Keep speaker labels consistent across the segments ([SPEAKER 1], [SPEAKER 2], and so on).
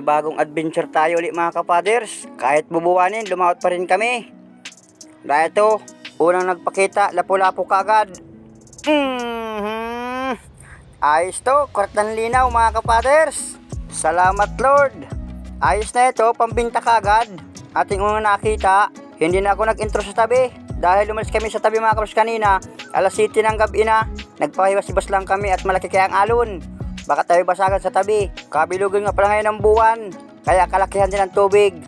[SPEAKER 1] Panibagong adventure tayo ulit mga kapaders. Kahit bubuwanin, lumawat pa rin kami. Dahil ito, unang nagpakita, lapu-lapu kagad. Mhm. Ayos to, kwartan linaw mga kapaders. Salamat Lord. Ayos na ito, pambinta kagad. Ating unang nakita, hindi na ako nag-intro sa tabi. Dahil lumalis kami sa tabi mga kapaders kanina, alas 7 ng gabi na. Nagpahiwas-ibas lang kami at malaki kaya ang alon. Baka tayo basagan sa tabi. Kabilugan nga pala ngayon ng buwan. Kaya kalakihan din ang tubig.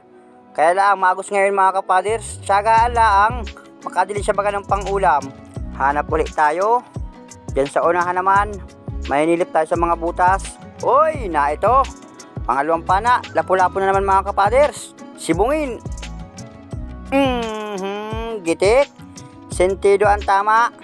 [SPEAKER 1] Kaya lang, magos ngayon mga kapaders. Tsagaan lang, makadili siya baga ng pangulam. Hanap ulit tayo. Diyan sa unahan naman, may tayo sa mga butas. Uy, na ito. Pangalawang pana, lapu-lapu na naman mga kapaders. Sibungin. Mhm, gitik. Sentido ang tama.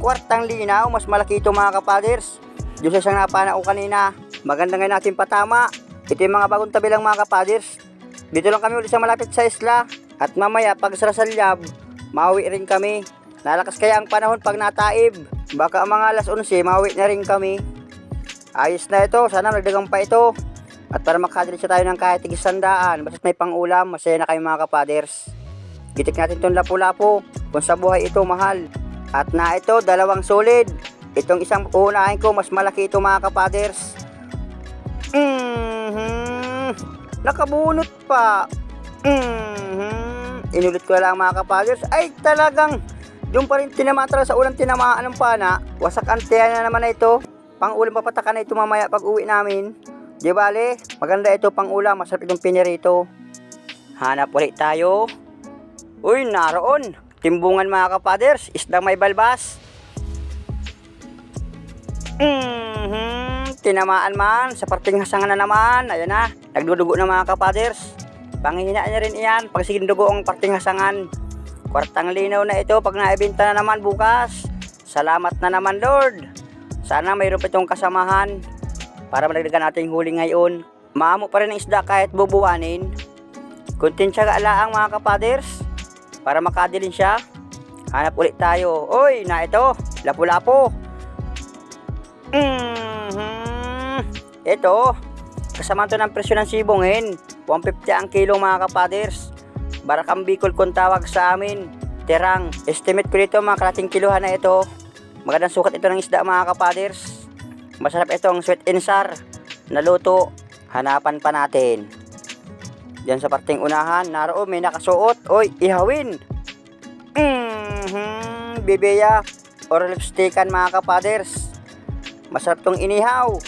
[SPEAKER 1] Kwartang linaw, mas malaki ito mga kapaders. Doon sa isang napana ko kanina. Maganda ngayon natin patama. Ito yung mga bagong tabi lang mga kapaders. Dito lang kami ulit sa malapit sa isla. At mamaya pag sa Rasalyab, mauwi rin kami. Nalakas kaya ang panahon pag nataib. Baka mga alas 11, mauwi na rin kami. Ayos na ito. Sana nagdagang pa ito. At para makadali tayo ng kahit tigis sandaan. Basta may pangulam, masaya na kayo mga kapaders. Gitik natin itong lapu-lapu. Kung sa buhay ito mahal. At na ito, dalawang solid. Itong isang uunahin ko, mas malaki ito mga kapaders. Mhm. Nakabunot pa. Mhm. Inulit ko lang mga kapaders. Ay talagang yung pa rin tinamaan talaga sa ulang tinamaan ng pana. Wasak anteya na naman na ito. Pang ulam papatakan na ito mamaya pag uwi namin. Di bale, maganda ito pang ulam. Masarap itong pinirito. Hanap ulit tayo. Uy, naroon. Timbungan mga kapaders. Isdang may balbas. Mhm, tinamaan man sa parting hasangan na naman. Ayan na, nagdudugo na mga kapaders. Pangihina niya rin iyan pag ang parting hasangan. Kwartang linaw na ito pag naibenta na naman bukas. Salamat na naman Lord. Sana mayroon pa itong kasamahan para malagdagan natin huli ngayon. Maamo pa rin ang isda kahit bubuwanin. Kuntin siya alaang mga kapaders para makadilin siya. Hanap ulit tayo. Oy, na ito. Lapu-lapo. Mhm. Ito, kasama to ng presyo ng sibongin. 150 ang kilo mga kapaders. Barakang Bicol kung tawag sa amin. Terang, estimate ko dito mga kalating kiluhan na ito. Magandang sukat ito ng isda mga kapaders. Masarap itong sweet sour na luto. Hanapan pa natin. Diyan sa parting unahan, naroon may nakasuot. Oy, ihawin. Mhm, bibeya or lipstickan mga kapaders. Masarap tong inihaw.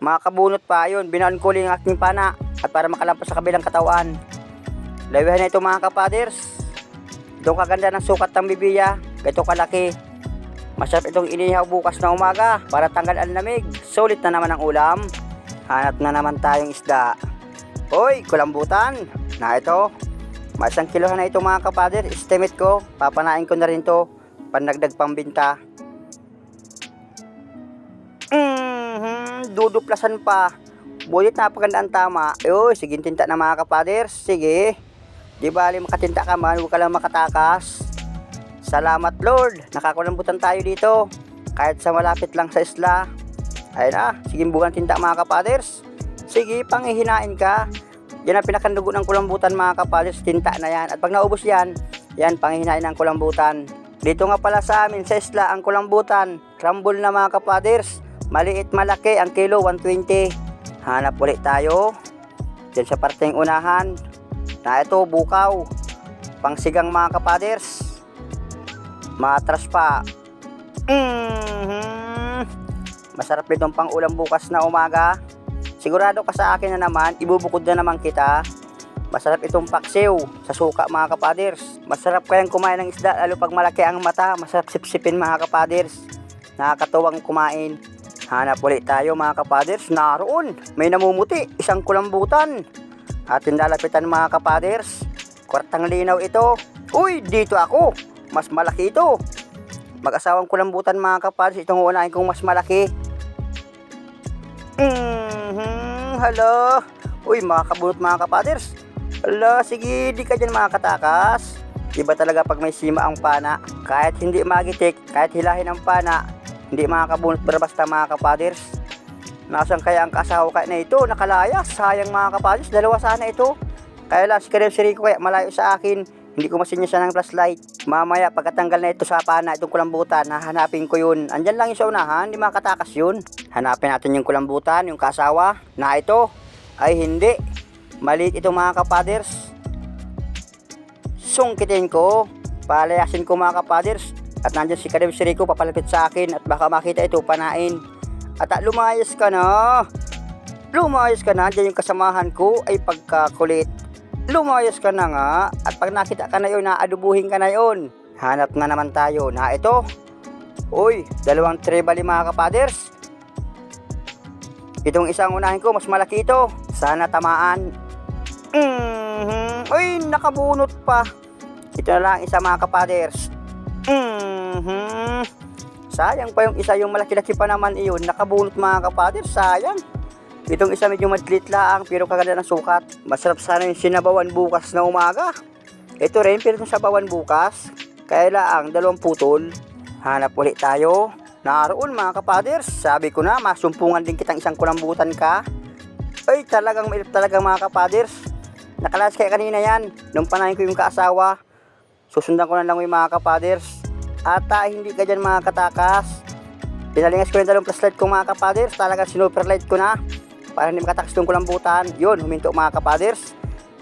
[SPEAKER 1] Makakabunot pa yun. Binaon ko ang aking pana at para makalampas sa kabilang katawan. Lawihan na ito mga kapaders. Itong kaganda ng sukat ng bibiya. Ganito kalaki. Masarap itong inihaw bukas na umaga para tanggal ang lamig. Sulit na naman ang ulam. Hanap na naman tayong isda. Hoy, kulambutan. Na ito. Masang kilohan na ito mga kapader. Estimate ko. Papanain ko na rin to. Panagdag pambinta. Duduplasan pa. Bulit napaganda ang tama. Uy, sige tinta na mga kapaders. Sige. Di bali makatinta ka man, huwag ka lang makatakas. Salamat Lord, nakakulambutan tayo dito. Kahit sa malapit lang sa isla. Ayun na, sige bukan tinta mga kapaders. Sige, pangihinain ka. Yan ang pinakandugo ng kulambutan mga kapaders, tinta na yan. At pag naubos yan, yan pangihinain ng kulambutan. Dito nga pala sa amin sa isla ang kulambutan. Crumble na mga kapaders. Maliit malaki ang kilo 120. Hanap ulit tayo. Diyan sa parteng unahan. Na ito bukaw. Pangsigang mga kapaders. Matras pa. Mhm. Masarap itong pang ulam bukas na umaga. Sigurado ka sa akin na naman, ibubukod na naman kita. Masarap itong paksiw sa suka mga kapaders. Masarap kayang kumain ng isda lalo pag malaki ang mata. Masarap sipsipin mga kapaders. Nakakatuwang kumain. Hanap ulit tayo mga kapaders. Naroon. May namumuti. Isang kulambutan. Atin lalapitan mga kapaders. Kwartang linaw ito. Uy, dito ako. Mas malaki ito. Mag-asawang kulambutan mga kapaders. Itong unahin kong mas malaki. Mhm, hala. Uy, mga kabunot mga kapaders. Hala, sige, di ka dyan mga katakas. Iba talaga pag may sima ang pana. Kahit hindi magitik, kahit hilahin ang pana, hindi mga kabunot basta mga kapaders. Nasaan kaya ang kasawa ka na ito? Nakalaya. Sayang mga kapaders. Dalawa sana ito. Kaya lang si Karel Sirico kaya malayo sa akin. Hindi ko masinya siya ng flashlight. Mamaya pagkatanggal na ito sa pana, itong kulambutan, hahanapin ko yun. Andyan lang yung sa unahan, hindi makatakas yun. Hanapin natin yung kulambutan, yung kasawa, na ito. Ay hindi. Maliit ito mga kapaders. Sungkitin ko. Palayasin ko mga kapaders. At nandyan si Karel Sirico papalapit sa akin at baka makita ito panain. At ah, lumayas ka na. Lumayas ka na. Diyan yung kasamahan ko ay pagkakulit. Lumayas ka na nga. At pag nakita ka na yun, naadubuhin ka na yun. Hanap na naman tayo na ito. Uy, dalawang trebali mga kapaders. Itong isang unahin ko, mas malaki ito. Sana tamaan. Mhm. Uy, nakabunot pa. Ito na lang isa mga kapaders. Mhm. Sayang pa yung isa, yung malaki-laki pa naman iyon. Nakabunot mga kapaders, sayang. Itong isa medyo madlit lang pero kaganda ng sukat. Masarap sana yung sinabawan bukas na umaga. Ito rin pero itong sabawan bukas. Kaya lang dalawang putol. Hanap ulit tayo. Naroon mga kapaders. Sabi ko na masumpungan din kitang isang kulambutan ka. Ay talagang mailip talaga mga kapaders. Nakalas kaya kanina yan. Nung panahin ko yung kaasawa. Susundan ko na lang yung mga kapaders. Ata hindi ka dyan mga katakas. Pinalingas ko yung dalawang flashlight ko mga kapaders. Talagang sinuperlight ko na para hindi makatakas yung kulambutan. Yun, huminto mga kapaders.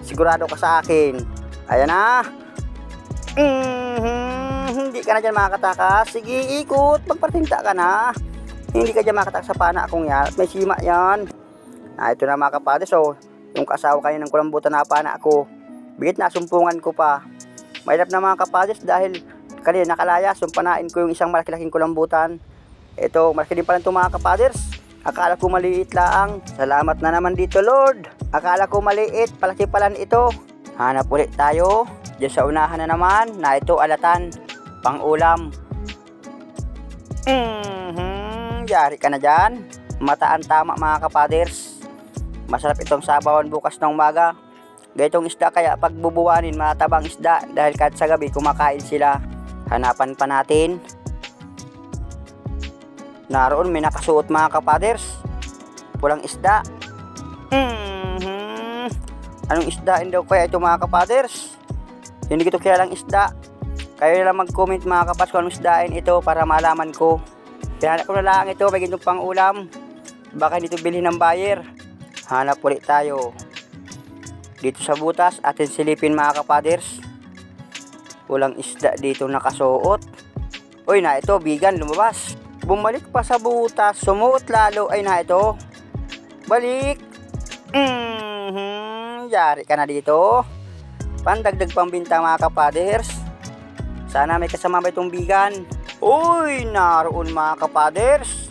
[SPEAKER 1] Sigurado ka sa akin. Ayan na. Mhm, hindi ka na dyan makakatakas. Sige, ikot. Magpartinta ka na. Hindi ka dyan makakatakas sa pana akong yan. May sima yan. Ah, ito na mga kapaders. So, yung kasawa kayo ng kulambutan na pana ako. Bigit na, sumpungan ko pa. Mahirap na mga kapaders dahil kanina nakalaya. Sumpanain ko yung isang malaki-laking kulambutan. Ito, malaki din pala itong mga kapaders. Akala ko maliit lang. Salamat na naman dito, Lord. Akala ko maliit, palaki pala ito. Hanap ulit tayo. Diyan sa unahan na naman, na ito alatan. Pang ulam. Mhm, yari ka na dyan. Mataan tama mga kapaders. Masarap itong sabawan bukas ng umaga. Ganitong isda kaya pag bubuwanin, matabang isda dahil kahit sa gabi kumakain sila. Hanapan pa natin. Naroon may nakasuot mga kapaders. Pulang isda. Mhm. Anong isdain daw kaya ito mga kapaders? Hindi ko ito kilalang isda. Kayo na lang mag-comment mga kapas kung anong isdain ito para malaman ko. Pinanap ko na lang ito, may ganitong pang ulam. Baka dito bilhin ng buyer. Hanap ulit tayo. Dito sa butas, atin silipin mga kapaders. Walang isda dito nakasuot. Uy na ito, bigan, lumabas. Bumalik pa sa butas, sumuot lalo. Ay na ito. Balik. Mhm, yari ka na dito. Pandagdag pambinta mga kapaders. Sana may kasama ba itong bigan? Uy, naroon mga kapaders.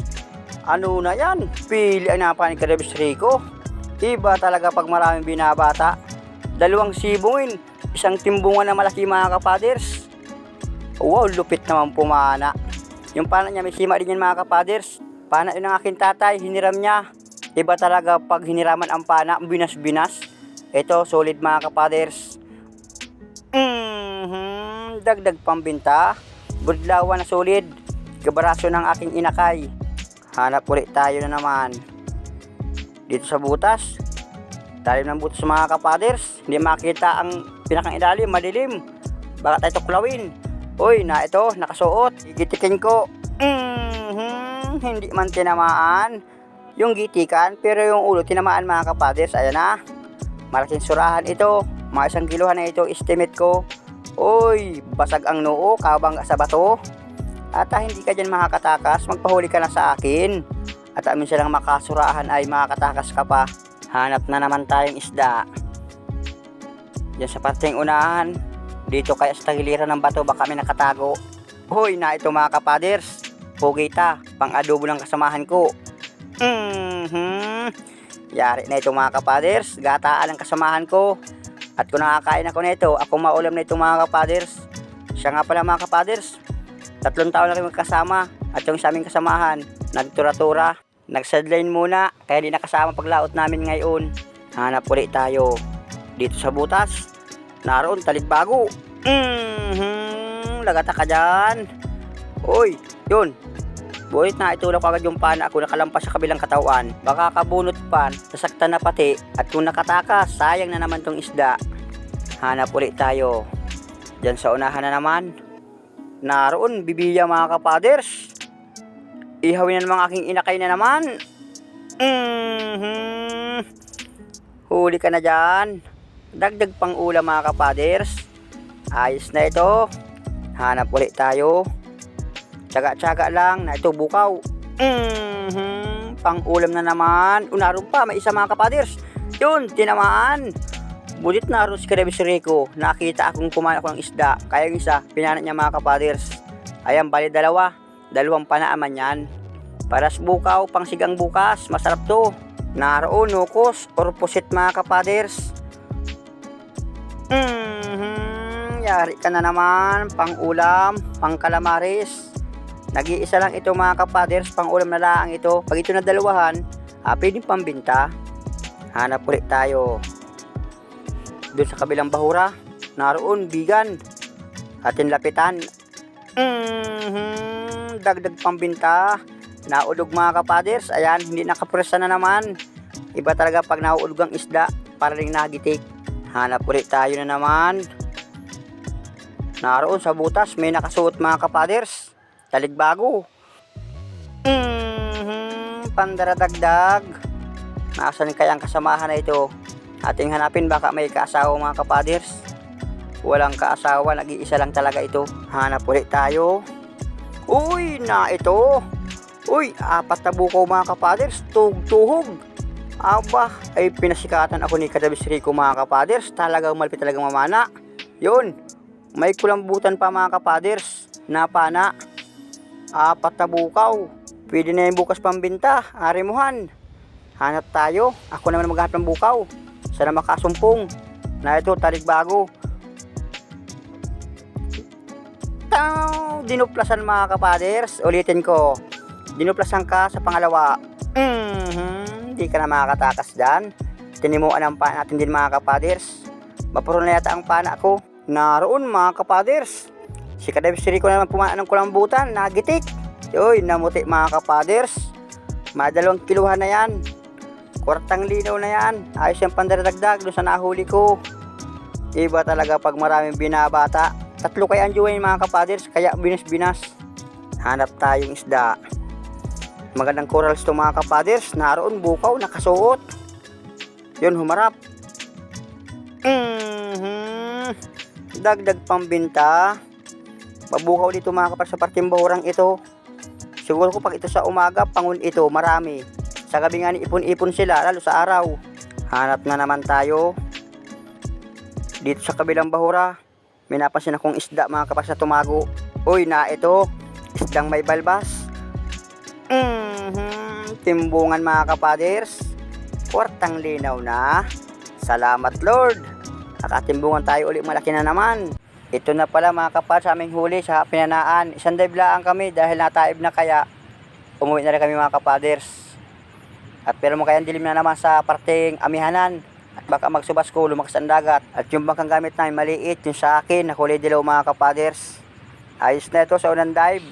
[SPEAKER 1] Ano na yan? Pili ang napanig ka Rico. Iba talaga pag maraming binabata. Dalawang sibungin, isang timbungan na malaki mga kapaders. Wow, lupit naman pumana. Yung pana niya, may sima din yan mga kapaders. Pana yun ng aking tatay, hiniram niya. Iba talaga pag hiniraman ang pana, binas-binas. Ito, solid mga kapaders. Mhm, dagdag pambinta. Budlawan na solid. Kabaraso ng aking inakay. Hanap ulit tayo na naman. Dito sa butas. Talim ng butas mga kapaders. Hindi makita ang pinakang ilalim, madilim. Baka tayo tuklawin. Uy, na ito, nakasuot. Gitikin ko. Mhm, hindi man tinamaan. Yung gitikan, pero yung ulo tinamaan mga kapaders. Ayan na. Malaking surahan ito. Mga isang kiluhan na ito, estimate ko. Uy, basag ang noo, kabang sa bato. At ah, hindi ka dyan makakatakas, magpahuli ka na sa akin. At amin silang makasurahan ay makakatakas ka pa. Hanap na naman tayong isda. Yan sa parteng unahan. Dito kaya sa tagiliran ng bato baka may nakatago. Hoy na ito mga kapaders. Pugita, pang adobo ng kasamahan ko. Mhm. Yari na ito mga kapaders. Gataan ang kasamahan ko. At kung nakakain ako nito, ako maulam na ito mga kapaders. Siya nga pala mga kapaders. Tatlong taon na kami magkasama. At yung sa aming kasamahan, nagtura-tura. Nagsadline muna, kaya di nakasama paglaot namin ngayon. Hanap ulit tayo. Dito sa butas. Naroon, talikbago. Mhm. Lagata ka dyan. Uy, yun. Bulit na itulak agad yung pana ako nakalampas sa kabilang katawan. Baka kabunot pa, sasaktan na pati. At kung nakatakas, sayang na naman tong isda. Hanap ulit tayo. Diyan sa unahan na naman. Naroon, bibiya mga kapaders. Ihawin na naman aking inakay na naman. Mhm. Huli ka na dyan. Dagdag pang ulam mga kapaders. Ayos na ito. Hanap ulit tayo. Tsaga-tsaga lang na ito bukaw. Mhm. Pang ulam na naman. Unaroon pa, may isa mga kapaders. Yun, tinamaan. Bulit na rin si Karebis Rico. Nakita akong kumain ako ng isda. Kaya yung isa, pinanat niya mga kapaders. Ayan, bali dalawa. Dalawang panaaman yan. Para sa bukaw, pang sigang bukas. Masarap to. Naroon, nukos, or pusit mga kapaders. Mhm. Yari ka na naman. Pang ulam, pang kalamaris. Nag-iisa lang ito mga kapaders. Pang ulam na lang ito. Pag ito na dalawahan, ah, pwedeng pambinta. Hanap ulit tayo. Doon sa kabilang bahura, naroon, bigan. Atin lapitan. Mhm. Dagdag pambinta. Naulog mga kapaders. Ayan, hindi nakapresa na naman. Iba talaga pag nauulog ang isda, para rin nagitik. Hanap ulit tayo na naman. Naroon sa butas, may nakasuot mga kapaders. Taligbago. Mhm. Pandaradagdag. Nasaan kaya ang kasamahan na ito? Ating hanapin baka may kaasawa mga kapaders. Walang kaasawa, nag-iisa lang talaga ito. Hanap ulit tayo. Uy, na ito. Uy, apat na buko mga kapaders, tugtuhog. Aba, ay pinasikatan ako ni Kadabis Rico mga kapaders. Talagang malapit talagang mamana. Yun, may kulambutan pa mga kapaders. Napana. Apat na bukaw. Pwede na yung bukas pambinta. Arimuhan. Hanap tayo. Ako naman maghanap ng bukaw. Sana makasumpong. Na ito, taligbago. Taw! Dinuplasan mga kapaders. Ulitin ko. Dinuplasan ka sa pangalawa. Mhm. Hindi ka na makakatakas dyan. Tinimuan ang pana natin din mga kapaders. Mapuro na yata ang pana ko. Naroon mga kapaders. Si Kadebs Rico naman pumaan ng kulambutan. Nagitik. Yoy, namuti mga kapaders. Madalawang kiluhan na yan. Kwartang linaw na yan. Ayos yung pandaradagdag doon sa nahuli ko. Iba talaga pag maraming binabata. Tatlo kaya ang join mga kapaders, kaya binas-binas. Hanap tayong isda. Magandang corals to mga kapaders. Naroon bukaw, nakasuot. Yun, humarap. Mhm. Dagdag pambinta. Mabukaw dito mga kapaders sa parting bahurang ito. Siguro ko pag ito sa umaga, pangun ito, marami. Sa gabi nga ni ipon-ipon sila, lalo sa araw. Hanap na naman tayo. Dito sa kabilang bahura, may napansin akong isda mga kapas na tumago. Uy, na ito, isdang may balbas. Mhm, timbungan mga kapaders. Kwartang linaw na. Salamat Lord. Nakatimbungan tayo ulit malaki na naman. Ito na pala mga kapal sa aming huli sa pinanaan. Isang dive kami dahil nataib na kaya umuwi na rin kami mga kapaders. At pero mo kayang dilim na naman sa parting amihanan. Baka magsubas ko, lumakas ang dagat. At yung bangkang gamit namin maliit, yung sa akin, nakulay dilaw mga kapaders. Ayos na ito sa unang dive.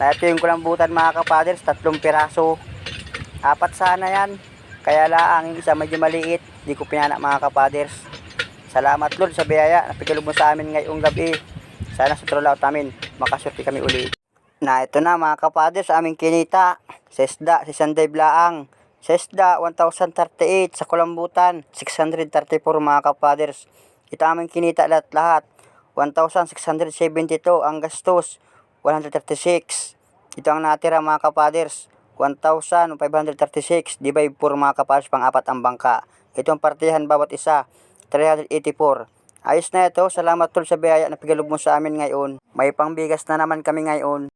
[SPEAKER 1] Na ito yung kulambutan mga kapaders, tatlong piraso. Apat sana yan. Kaya lang, yung isa medyo maliit. Di ko pinana mga kapaders. Salamat Lord sa biyaya na mo sa amin ngayong gabi. Sana sa trollout namin, makasurti kami uli. Na ito na mga kapaders, sa aming kinita. Sesda, si Sanday Blaang. Sesda, 1,038 sa Kulambutan. 634 mga kapaders. Ito aming kinita lahat-lahat. 1,672 ang gastos. 136. Ito ang natira mga kapaders. 1,536 divide 4 mga kapaders pang apat ang bangka. Ito ang partihan bawat isa. 384. Ayos na ito. Salamat tol sa biyaya na pigalog mo sa amin ngayon. May pangbigas na naman kami ngayon.